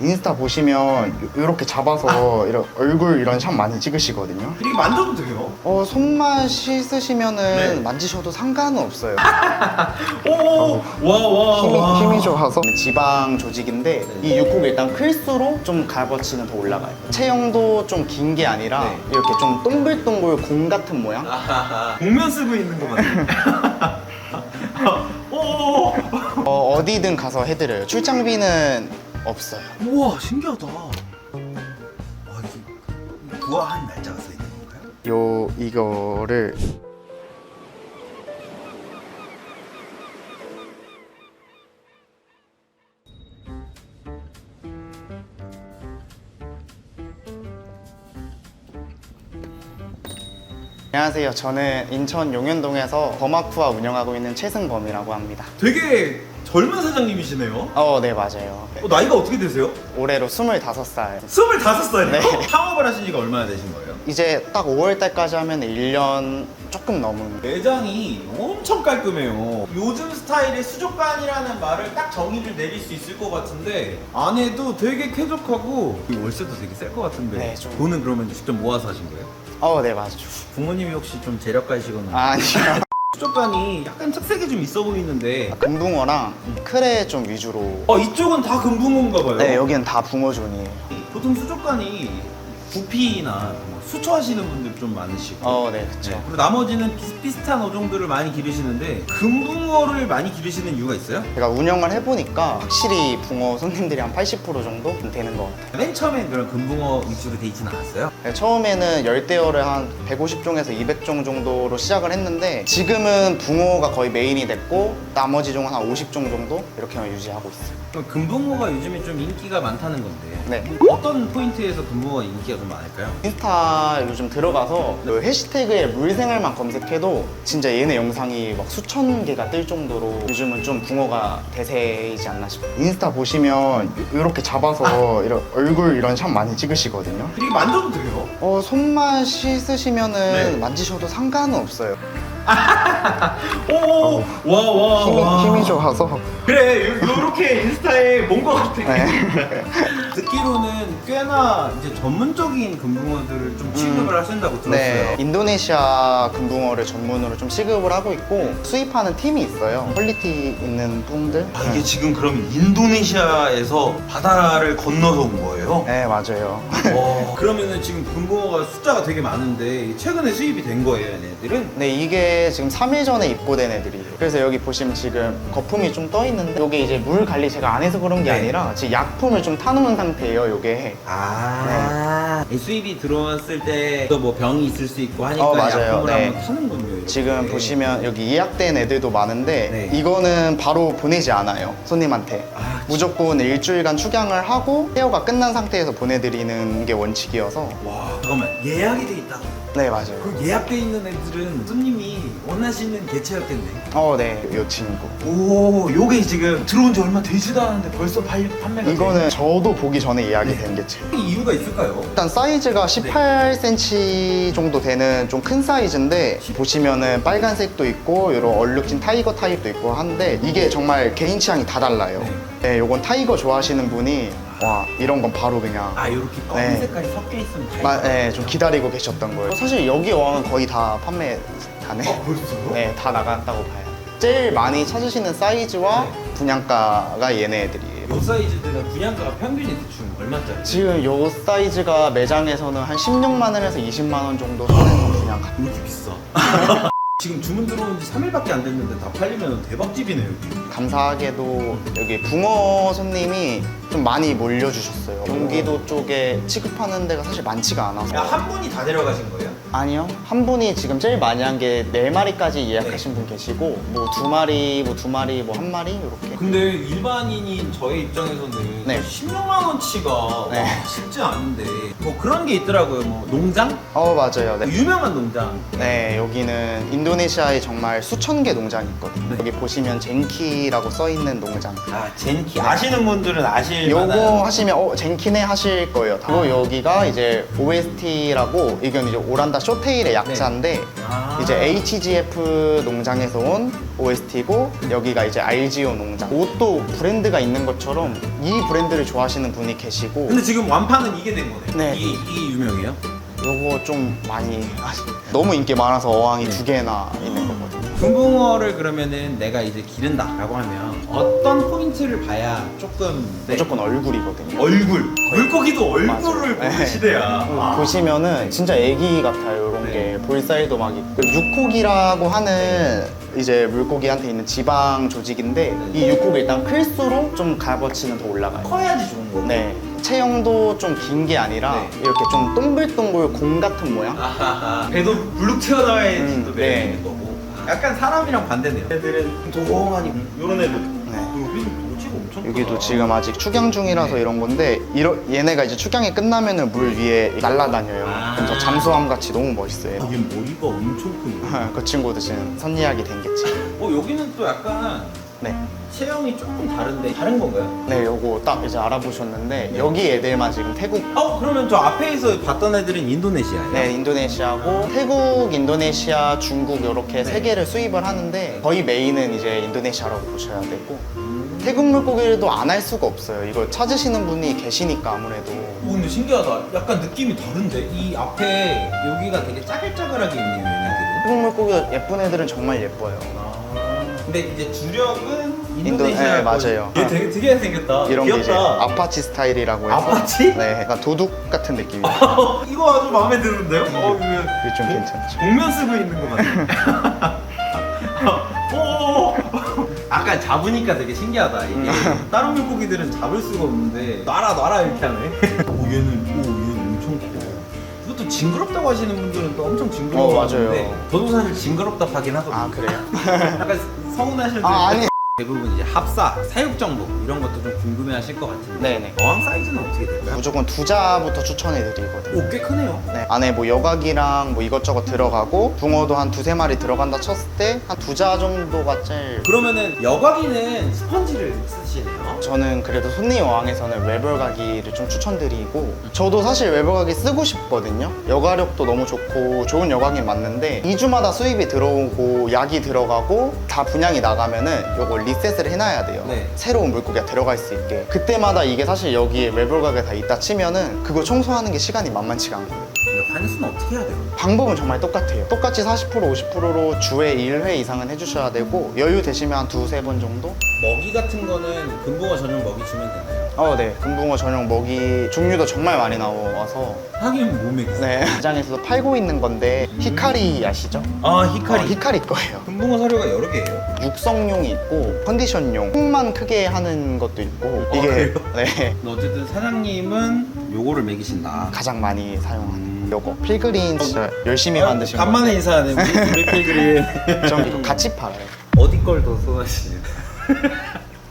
인스타 보시면 이렇게 잡아서 이런 얼굴 이런 샵 많이 찍으시거든요. 이렇게 만져도 돼요? 어 손만 씻으시면은 네. 만지셔도 상관은 없어요. 오, 와, 와, 힘이, 와. 힘이 좋아서 지방 조직인데 이 육국이 일단 클수록 좀 값어치는 더 올라가요. 체형도 좀 긴 게 아니라 네. 이렇게 좀 동글동글 공 같은 모양. 아하하. 복면 쓰고 있는 거 같네. 오, 어, 어디든 가서 해드려요. 출장비는 없어요. 우와, 신기하다. 와, 이게 부화한 날짜가 써 있는 건가요? 요 이거를 안녕하세요. 저는 인천 용현동에서 범아쿠아 운영하고 있는 최승범이라고 합니다. 되게 젊은 사장님이시네요. 어, 네, 맞아요. 어, 나이가 어떻게 되세요? 올해로 25살. 25살이요? 네. 창업을 하신 지가 얼마나 되신 거예요? 이제 딱 5월 달까지 하면 1년 조금 넘은. 매장이 엄청 깔끔해요. 요즘 스타일의 수족관이라는 말을 딱 정의를 내릴 수 있을 것 같은데 안에도 되게 쾌적하고 이 월세도 되게 셀 것 같은데 네, 좀. 돈은 그러면 직접 모아서 하신 거예요? 어, 네, 맞아요. 부모님이 혹시 좀 재력가시거나 아니요. 수족관이 약간 특색이 좀 있어 보이는데 금붕어랑 크레 좀 위주로. 어 이쪽은 다 금붕어인가 봐요. 네, 여기는 다 붕어존이에요. 보통 수족관이 부피나 뭐 수초하시는 분들 좀 많으시고 어, 네, 그쵸. 네, 그리고 나머지는 비슷 비슷한 어종들을 많이 기르시는데 금붕어를 많이 기르시는 이유가 있어요? 제가 운영을 해보니까 확실히 붕어 손님들이 한 80% 정도 되는 것 같아요. 맨 처음엔 그런 금붕어 위주로 돼 있지는 않았어요? 네, 처음에는 열대어를 한 150종에서 200종 정도로 시작을 했는데 지금은 붕어가 거의 메인이 됐고 나머지 종은 한 50종 정도 이렇게만 유지하고 있어요. 그럼 금붕어가 요즘에 좀 인기가 많다는 건데 네. 어떤 포인트에서 금붕어가 인기가 좀 많을까요? 인스타 요즘 들어가서 그 해시태그에 물생활만 검색해도 진짜 얘네 영상이 막 수천 개가 뜰 정도로 요즘은 좀 붕어가 대세이지 않나 싶어요. 인스타 보시면 이렇게 잡아서 이런 얼굴 이런 샵 많이 찍으시거든요. 이렇게 만져도 돼요? 어, 손만 씻으시면은 네. 만지셔도 상관은 없어요. 오, 와, 와, 힘이, 와. 힘이 좋아서. 그래, 요, 요렇게 인스타에 뭔거 같아. 네. 듣기로는 꽤나 이제 전문적인 금붕어들을 좀 취급을 하신다고 들었어요. 네, 인도네시아 금붕어를 전문으로 좀 시급을 하고 있고 수입하는 팀이 있어요. 퀄리티 있는 붕들. 아, 이게 지금 그럼 인도네시아에서 바다를 건너서 온 거예요? 네, 맞아요. 와, 그러면은 지금 금붕어가 숫자가 되게 많은데 최근에 수입이 된 거예요, 얘네들은? 네, 이게 지금 3일 전에 입고된 애들이에요. 그래서 여기 보시면 지금 거품이 좀 떠 있는데 이게 이제 물 관리 제가 안 해서 그런 게 네. 아니라 지금 약품을 좀 타놓은 상태예요, 요게. 아, 이 수입이 들어왔을 때 또 뭐 병이 있을 수 있고 하니까 어, 맞아요. 약품을 네. 한번 타는군요. 이렇게. 지금 보시면 여기 예약된 애들도 많은데 네. 이거는 바로 보내지 않아요 손님한테 아, 무조건 일주일간 축양을 하고 케어가 끝난 상태에서 보내드리는 게 원칙이어서 와, 잠깐만 예약이 돼 있다고. 네 맞아요 그럼 예약돼 있는 애들은 손님이 원하시는 개체였겠네. 어 네 요 친구 오, 요게 지금 들어온 지 얼마 되지도 않았는데 벌써 발, 판매가 이거는 저도 보기 전에 예약이 네. 된 개체 돼? 이유가 있을까요? 일단 사이즈가 18cm 정도 되는 좀 큰 사이즈인데 보시면은 빨간색도 있고 이런 얼룩진 타이거 타입도 있고 한데 이게 정말 개인 취향이 다 달라요 네. 네 요건 타이거 좋아하시는 분이 와 이런 건 바로 그냥 아, 요렇게 검은 네. 색깔이 섞여 있으면 다 마, 네, 좀 기다리고 계셨던 거예요. 사실 여기 어항은 거의 다 판매 다네. 아, 벌써요? 네, 다 나갔다고 봐요. 제일 많이 찾으시는 사이즈와 네. 분양가가 얘네들이에요. 요 사이즈들은 분양가가 평균이 대충 얼마짜리? 지금 요 사이즈가 매장에서는 한 16만 원에서 20만 원 정도 선에서 분양가. 왜 이렇게 비싸? 지금 주문 들어온 지 3일밖에 안 됐는데 다 팔리면 대박집이네요 여기 감사하게도 여기 붕어 손님이 좀 많이 몰려주셨어요. 경기도 쪽에 취급하는 데가 사실 많지가 않아서. 야, 한 분이 다 데려가신 거예요? 아니요. 한 분이 지금 제일 많이 한 게 네 마리까지 예약하신 분 계시고 뭐 두 마리, 뭐 두 마리, 뭐 한 마리 이렇게. 근데 일반인인 저의 입장에서는 네. 16만 원치가 네. 와, 쉽지 않은데 뭐 그런 게 있더라고요 뭐 농장? 어, 맞아요. 네. 유명한 농장 네, 여기는 인도네시아에 정말 수천 개 농장이 있거든요. 네. 여기 보시면 젠키라고 써 있는 농장. 아 젠키 아시는 분들은 아실 요거 만한 하시면 어 젠키네 하실 거예요. 그리고 여기가 이제 OST라고 이건 이제 오란다 쇼테일의 약자인데 아. 이제 HGF 농장에서 온 OST고 여기가 이제 RGO 농장. 옷도 브랜드가 있는 것처럼 이 브랜드를 좋아하시는 분이 계시고 근데 지금 완판은 이게 된 거네. 네. 이게, 이게 유명해요? 요거 좀 많이 하시- 너무 인기 많아서 어항이 두 개나 있는 거거든요. 금붕어를 그러면은 내가 이제 기른다라고 하면 어떤 포인트를 봐야 조금 내 무조건 얼굴이거든요. 얼굴 물고기도 얼굴을 맞아요. 보는 네. 시대야. 아. 보시면은 진짜 애기 같아요 이런 네. 게 볼살도 막 있고 육콕이라고 하는 이제 물고기한테 있는 지방 조직인데 이 육콕이 일단 클수록 좀 값어치는 더 올라가요 커야지 좋은 거. 네 체형도 좀 긴 게 아니라 네. 이렇게 좀 동글동글 공 같은 모양 아하하. 배도 불룩 튀어나와야지 음, 또 네. 매력 있는 거고. 약간 사람이랑 반대네요. 애들은 도공하니 요런 애들. 네. 여기도. 지금 아직 축양 중이라서 네. 이런 건데 이러, 얘네가 이제 축양이 끝나면은 물 위에 날아다녀요 아. 그래서 잠수함 같이 너무 멋있어요 얘 머리가 엄청 크네. 그 친구도 지금 선이야기 된겠지 어 여기는 또 약간 네. 체형이 조금 다른데 다른 건가요? 네, 요거 딱 이제 알아보셨는데 여기 애들만 지금 태국 어 그러면 저 앞에서 봤던 애들은 인도네시아예요? 네, 인도네시아고 태국, 인도네시아, 중국 이렇게 세 개를 수입을 하는데 거의 메인은 이제 인도네시아라고 보셔야 되고 태국 물고기도 안 할 수가 없어요. 이거 찾으시는 분이 계시니까 아무래도 오 근데 신기하다. 약간 느낌이 다른데 이 앞에 여기가 되게 짜글짜글하게 있네요 얘네들은. 태국 물고기가 예쁜 애들은 정말 예뻐요. 아 근데 이제 주력은 인도- 인도네시아 네, 맞아요. 얘 되게 특이하게 생겼다. 이런 게 이제 귀엽다. 아파치 스타일이라고 해서 아파치? 네, 약간 도둑 같은 느낌이에요. 이거 아주 마음에 드는데요? 어 이거 이게 좀 괜찮죠. 복면 쓰고 있는 것 같아. 오. 아까 잡으니까 되게 신기하다 이게 음. 다른 물고기들은 잡을 수가 없는데 놔라 놔라 이렇게 하네. 오 얘는 오 얘는 엄청 커. 이것도 징그럽다고 하시는 분들은 또 엄청 어, 징그러워하는데 맞아요. 저도 사실 징그럽다 하긴 하거든요. 아, 그래요? 약간 서운하실 아, 때 아니. 대부분 이제 합사, 사육 정보 이런 것도 좀 궁금해하실 것 같은데 네네. 어항 사이즈는 어떻게 될까요? 무조건 두자부터 추천해드리거든요. 오 꽤 크네요. 네, 안에 뭐 여각이랑 뭐 이것저것 들어가고 붕어도 한 두세 마리 들어간다 쳤을 때 한 두자 정도가 제일 그러면은 여과기는 스펀지를 쓰시네요. 저는 그래도 손님 어항에서는 외벌가기를 좀 추천드리고 저도 사실 외벌가기 쓰고 싶거든요 여가력도 너무 좋고 좋은 여각이 맞는데 2주마다 수입이 들어오고 약이 들어가고 다 분양이 나가면은 요거 리셋을 해놔야 돼요. 네. 새로운 물고기가 들어갈 수 있게. 그때마다 이게 사실 여기에 외벌가기가 다 있다 치면은 그거 청소하는 게 시간이 만만치가 않거든요 환수는 어떻게 해야 돼요? 방법은 정말 똑같아요. 똑같이 40% 50%로 주에 1회 이상은 해주셔야 되고 여유 되시면 한 두세 번 정도? 먹이 같은 거는 금붕어 전용 먹이 주면 되나요? 어, 네. 금붕어 전용 먹이 종류도 정말 많이 나와서 하긴 못 먹겠어. 네. 시장에서도 팔고 있는 건데 히카리 아시죠? 아 어, 히카리. 히카리 거예요. 금붕어 사료가 여러 개예요. 육성용이 있고 컨디션용, 콩만 크게 하는 것도 있고 어, 이게 그래요? 네. 어쨌든 사장님은 요거를 먹이신다. 가장 많이 사용하는 음. 요거 필그린 진짜 열심히 만드신 간만에 건데 인사하네. 우리 우리 필그림. 전 이거 같이 팔아요. 어디 걸 더 선호하시나요?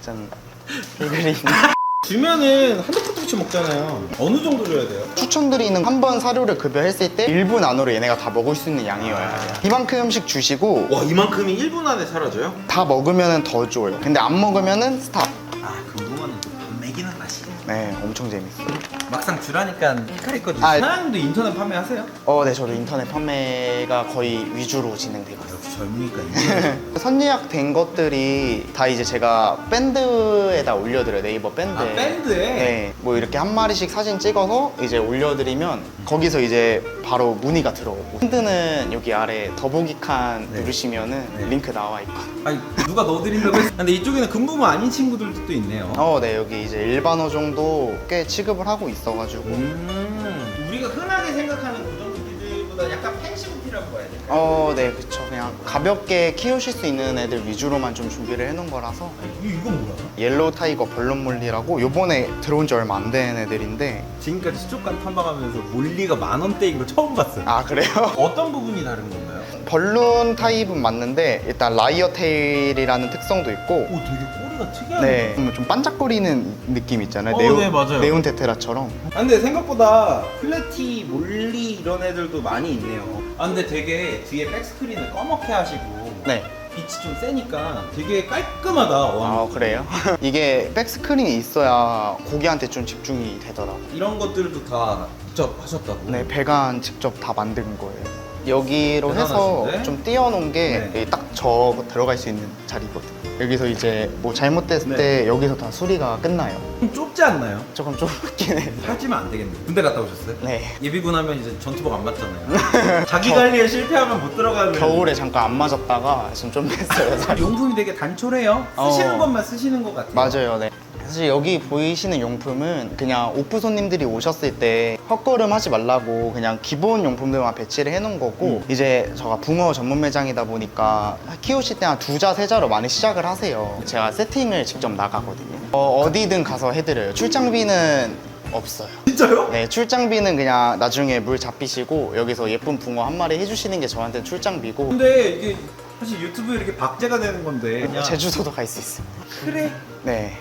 전 필그린 주면은 한두 푼씩 먹잖아요. 어느 정도 줘야 돼요? 추천드리는 한 번 사료를 급여했을 때 1분 안으로 얘네가 다 먹을 수 있는 양이어야 돼요. 이만큼씩 주시고 와 이만큼이 1분 안에 사라져요? 다 먹으면 더 줘요. 근데 안 먹으면 스탑. 아 금붕어는 밥 먹이는 맛이 네, 엄청 재밌어요. 막상 주라니까 거 주세요. 아, 사장님도 인터넷 판매하세요? 어, 네, 저도 인터넷 판매가 거의 위주로 진행되고 있어요. 역시 젊으니까 이게. 선예약 된 것들이 다 이제 제가 밴드에다 올려드려요. 네이버 밴드에. 아 밴드에? 네, 뭐 이렇게 한 마리씩 사진 찍어서 이제 올려드리면 거기서 이제 바로 문의가 들어오고 밴드는 여기 아래 더보기 칸 네. 누르시면은 네. 링크 나와 있고 아니 누가 넣어드린다고 했어? 근데 이쪽에는 금붕어 아닌 친구들도 또 있네요. 어, 네, 여기 이제 일반어 정도 꽤 취급을 하고 있어 가지고. 음. 우리가 흔하게 생각하는 고정기들보다 약간 펜시부티라고 봐야 될까요? 어, 네, 그쵸. 그냥 가볍게 키우실 수 있는 애들 위주로만 좀 준비를 해놓은 거라서. 이 이건 뭐야? 옐로우 타이거 벌룬몰리라고 요번에 들어온 지 얼마 안 된 애들인데. 지금까지 수족관 탐방하면서 몰리가 만 원대인 거 처음 봤어요. 아, 그래요? 어떤 부분이 다른 건가요? 벌룬 타입은 맞는데, 일단 라이어 테일이라는 특성도 있고, 오 되게 꼬리가 특이하네. 네, 좀- 좀 반짝거리는 느낌 있잖아요. 어, 네온, 네, 맞아요. 네온 테테라처럼. 아, 근데 생각보다 플래티, 몰리 이런 애들도 많이 있네요. 아 근데 되게 뒤에 백스크린을 검게 하시고 네. 빛이 좀 세니까 되게 깔끔하다. 아, 와. 그래요? 이게 백스크린이 있어야 고기한테 좀 집중이 되더라고요. 이런 것들도 다 직접 하셨다고. 네, 배관 직접 다 만든 거예요. 여기로 해서 대단하신데? 좀 띄워놓은 게 네. 딱저 들어갈 수 있는 자리거든요. 여기서 이제 뭐 잘못됐을 네. 때 여기서 다 수리가 끝나요. 좀 좁지 않나요? 조금 좁긴 해요. 살찌면 안 되겠네. 군대 갔다 오셨어요? 네. 예비군 하면 이제 전투복 안 맞잖아요. 자기 관리에 실패하면 못 들어가는. 겨울에 잠깐 안 맞았다가 지금 좀 뺐어요. 살. 용품이 되게 단촐해요. 어. 쓰시는 것만 쓰시는 것 같아요. 맞아요, 네. 사실 여기 보이시는 용품은 그냥 오프 손님들이 오셨을 때 헛걸음 하지 말라고 그냥 기본 용품들만 배치를 해놓은 거고 이제 저가 붕어 전문 매장이다 보니까 키우실 때 한 두 자, 세 자로 많이 시작을 하세요. 제가 세팅을 직접 나가거든요. 어, 디든 가서 해드려요. 출장비는 없어요. 진짜요? 네, 출장비는 그냥 나중에 물 잡히시고 여기서 예쁜 붕어 한 마리 해주시는 게 저한테 출장비고 근데 이게 사실 유튜브에 이렇게 박제가 되는 건데 그냥 제주도도 갈 수 있어요. 크레 네,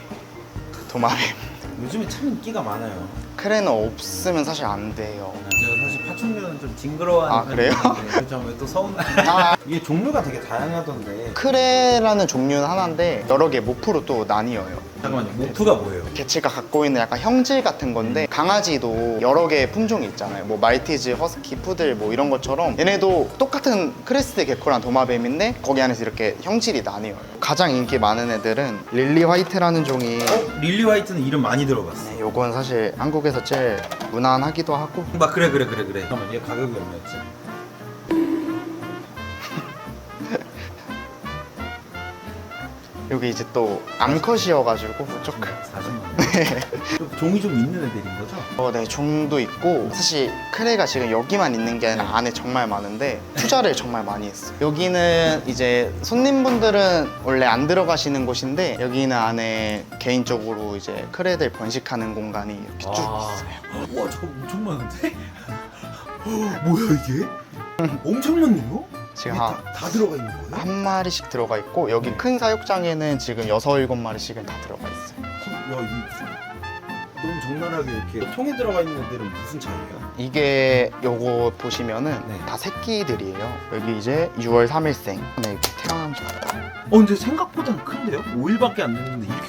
도마뱀. 요즘에 참 인기가 많아요. 크레는 없으면 사실 안 돼요. 제가 사실 파충류는 좀 징그러워하는 아, 그래요? 그렇죠. 또 서운. 아. 이게 종류가 되게 다양하던데. 크레라는 종류는 하나인데 여러 개 모프로 또 나뉘어요. 잠깐만요. 모프가 뭐예요? 개체가 갖고 있는 약간 형질 같은 건데 강아지도 여러 개의 품종이 있잖아요. 뭐 말티즈, 허스키, 푸들 뭐 이런 것처럼 얘네도 똑같은 크레스트 개코랑 도마뱀인데 거기 안에서 이렇게 형질이 나뉘어요. 가장 인기 많은 애들은 릴리 화이트라는 종이 어? 릴리 화이트는 이름 많이 들어봤어. 네, 요건 사실 한국에서 제일 무난하기도 하고 막 그래 그래 그래 그래. 잠깐만 얘 가격이 얼마였지? 여기 이제 또 암컷이어가지고 조금 40만 원. 좀 종이 좀 있는 애들인 거죠? 어, 네, 종도 있고 사실 크레가 지금 여기만 있는 게 아니라 안에 정말 많은데 투자를 정말 많이 했어요. 여기는 이제 손님분들은 원래 안 들어가시는 곳인데 여기는 안에 개인적으로 이제 크레들 번식하는 공간이 이렇게 쭉 아. 있어요. 와 저거 엄청 많은데? 뭐야 이게? 엄청 많네요? 지금 이게 한, 다, 다 들어가 있는 거예요? 한 마리씩 들어가 있고 여기 네. 큰 사육장에는 지금 여섯 일곱 마리씩은 다 들어가 있어요. 야 이 너무 적나라하게 이렇게 통에 들어가 있는 애들은 무슨 차이예요? 이게 요거 보시면은 네. 다 새끼들이에요. 여기 이제 6월 3일생. 네, 이렇게 태어난 줄어 근데 생각보다는 큰데요? 5일밖에 안 됐는데 이렇게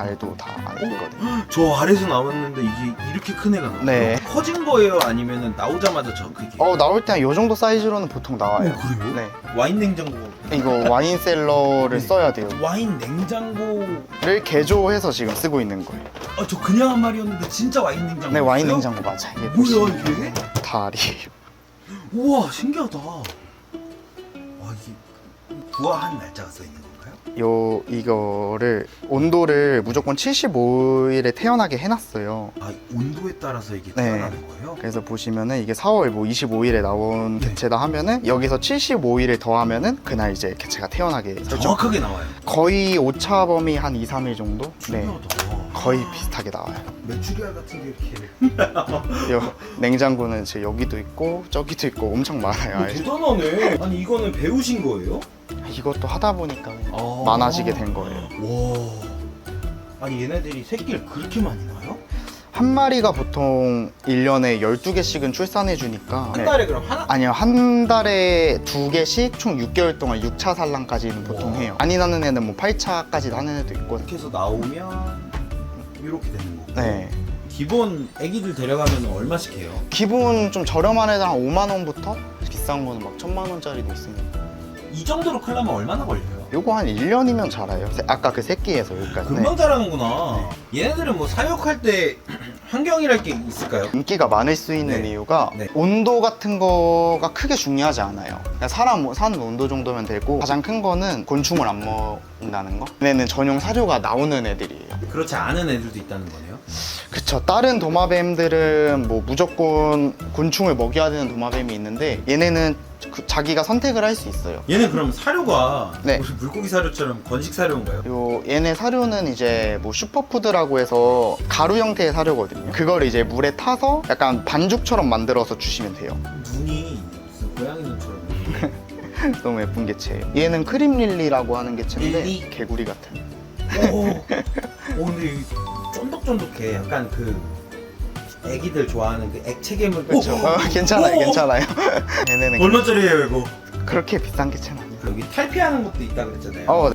알도 다 안에 있거든요. 저 아래서 나왔는데 이게 이렇게 큰 애가 나와요? 네. 커진 거예요? 아니면 나오자마자 저 크기? 어 나올 때 한 요 정도 사이즈로는 보통 나와요. 오, 그래요? 네. 와인 냉장고 이거 와인 셀러를 네. 써야 돼요. 와인 냉장고 를 개조해서 지금 쓰고 있는 거예요. 아 저 그냥 한 말이었는데 진짜 와인 냉장고 네, 와인? 냉장고 맞아. 이게 뭐야 보시면 이게? 다리. 우와 신기하다 와 이게 부화한 날짜가 써 있는 요? 요 이거를 온도를 무조건 75일에 태어나게 해놨어요. 아 온도에 따라서 이게 네. 태어나는 거예요? 그래서 보시면은 이게 4월 뭐 25일에 나온 네. 개체다 하면은 여기서 75일을 더하면은 그날 이제 개체가 태어나게 설정. 정확하게 나와요 거의 오차 범위 한 2, 3일 정도? 네. 신기하다 거의 비슷하게 나와요. 메추리알 같은 게 이렇게 요 냉장고는 지금 여기도 있고 저기도 있고 엄청 많아요. 어, 대단하네 아니 이거는 배우신 거예요? 이것도 하다 보니까 아. 많아지게 된 거예요. 와 아니 얘네들이 새끼를 그렇게 많이 낳아요? 한 마리가 보통 1년에 12개씩은 출산해 주니까 한 달에 그럼 하나? 아니요 한 달에 두 개씩 총 6개월 동안 6차 산란까지는 보통 와. 해요 많이 나는 애는 뭐 8차까지 하는 애도 있고 이렇게 해서 나오면 이렇게 되는 거고 네 기본 애기들 데려가면 얼마씩 해요? 기본 좀 저렴한 애들 한 5만 원부터 비싼 거는 막 천만 원짜리도 있으니까 이 정도로 크려면 얼마나 걸려요? 요거 한 1년이면 자라요 세- 아까 그 새끼에서 여기까지 금방 자라는구나 얘네들은 뭐 사육할 때 환경이랄 게 있을까요? 인기가 많을 수 있는 네. 이유가 네. 온도 같은 거가 크게 중요하지 않아요. 그냥 사람 뭐 사는 온도 정도면 되고 가장 큰 거는 곤충을 안 먹는다는 거. 얘네는 전용 사료가 나오는 애들이에요. 그렇지 않은 애들도 있다는 거네요 그쵸. 다른 도마뱀들은 뭐 무조건 곤충을 먹여야 되는 도마뱀이 있는데 얘네는 그- 자기가 선택을 할 수 있어요. 얘는 그럼 사료가 네. 무슨 물고기 사료처럼 건식 사료인가요? 요 얘네 사료는 이제 뭐 슈퍼푸드라고 해서 가루 형태의 사료거든요. 그걸 이제 물에 타서 약간 반죽처럼 만들어서 주시면 돼요. 눈이 무슨 고양이 눈처럼 너무 예쁜 개체예요. 얘는 크림 릴리라고 하는 개체인데 릴리? 개구리 같은. 오, 오 근데 이 쫀득쫀득해 약간 그 애기들 좋아하는 그 액체 괴물 그렇죠. 오, 어, 괜찮아요, 오, 괜찮아요. 얘네는 얼마짜리예요 이거? 그렇게 비싼 개체는 아니에요. 여기 탈피하는 것도 있다 그랬잖아요 어,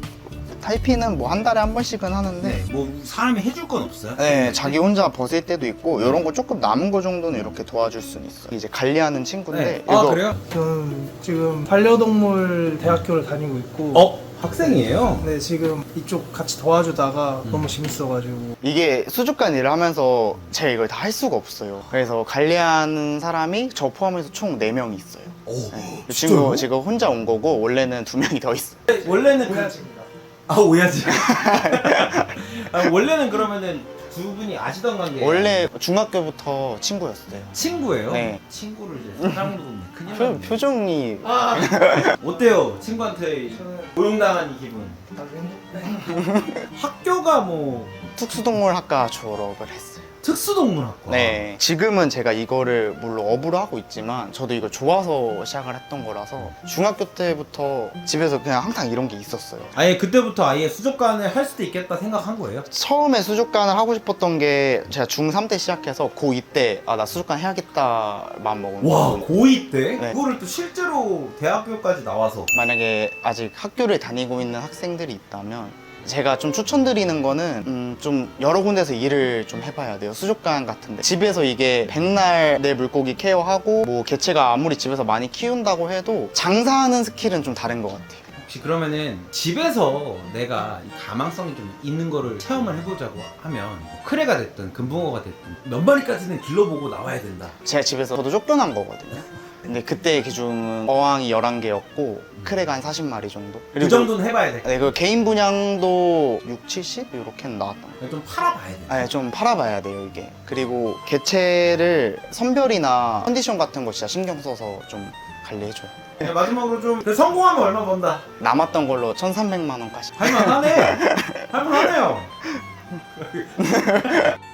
탈피는 뭐 한 달에 한 번씩은 하는데 네. 뭐 사람이 해줄 건 없어요? 네, 자기 혼자 벗을 때도 있고 이런 거 조금 남은 거 정도는 이렇게 도와줄 수는 있어요. 이제 관리하는 친구인데 네. 이거 아 그래요? 저는 지금 반려동물 대학교를 다니고 있고 어 학생이에요. 네 지금 이쪽 같이 도와주다가 너무 재밌어가지고 이게 수족관 일을 하면서 제가 이걸 다 할 수가 없어요. 그래서 관리하는 사람이 저 포함해서 총 4명이 있어요. 오, 네. 지금 지금 혼자 온 거고 원래는 두 명이 더 있어요. 원래는 그- 오야지입니다. 아 오야지. 아, 원래는 그러면은 두 분이 아시던 관계. 원래 중학교부터 친구였어요. 친구예요. 네. 친구를 이제 사랑으로 보면 큰일 표. 표정이 어때요? 친구한테 고용당한 이 기분. 행복- 학교가 뭐 특수동물학과 졸업을 했어요. 특수동물학과. 네. 지금은 제가 이거를 물론 업으로 하고 있지만 저도 이거 좋아서 시작을 했던 거라서 중학교 때부터 집에서 그냥 항상 이런 게 있었어요. 아예 그때부터 아예 수족관을 할 수도 있겠다 생각한 거예요? 처음에 수족관을 하고 싶었던 게 제가 중3 때 시작해서 고2 때 아 나 수족관 해야겠다 마음 먹은 와 거고 고2 때 네. 그거를 또 실제로 대학교까지 나와서 만약에 아직 학교를 다니고 있는 학생들이 있다면 제가 좀 추천드리는 거는 음, 좀 여러 군데서 일을 좀 해봐야 돼요. 수족관 같은데. 집에서 이게 백날 내 물고기 케어하고 뭐 개체가 아무리 집에서 많이 키운다고 해도 장사하는 스킬은 좀 다른 것 같아요. 혹시 그러면은 집에서 내가 이 가망성이 좀 있는 거를 체험을 해보자고 하면 뭐 크레가 됐든 금붕어가 됐든 몇 마리까지는 길러보고 나와야 된다. 제가 집에서 저도 쫓겨난 거거든요 근데 그때 기준은 어항이 11개였고 크레가 한 40마리 정도 그 정도는 해봐야 돼. 네, 그 개인 분양도 6, 70 이렇게는 나왔던 거좀 팔아봐야 돼. 아니 좀 팔아봐야 돼요 이게 그리고 개체를 선별이나 컨디션 같은 거 진짜 신경 써서 좀 관리해줘요 네, 마지막으로 좀그 성공하면 얼마 번다. 남았던 걸로 1300만 원까지 할만하네. 할만하네요.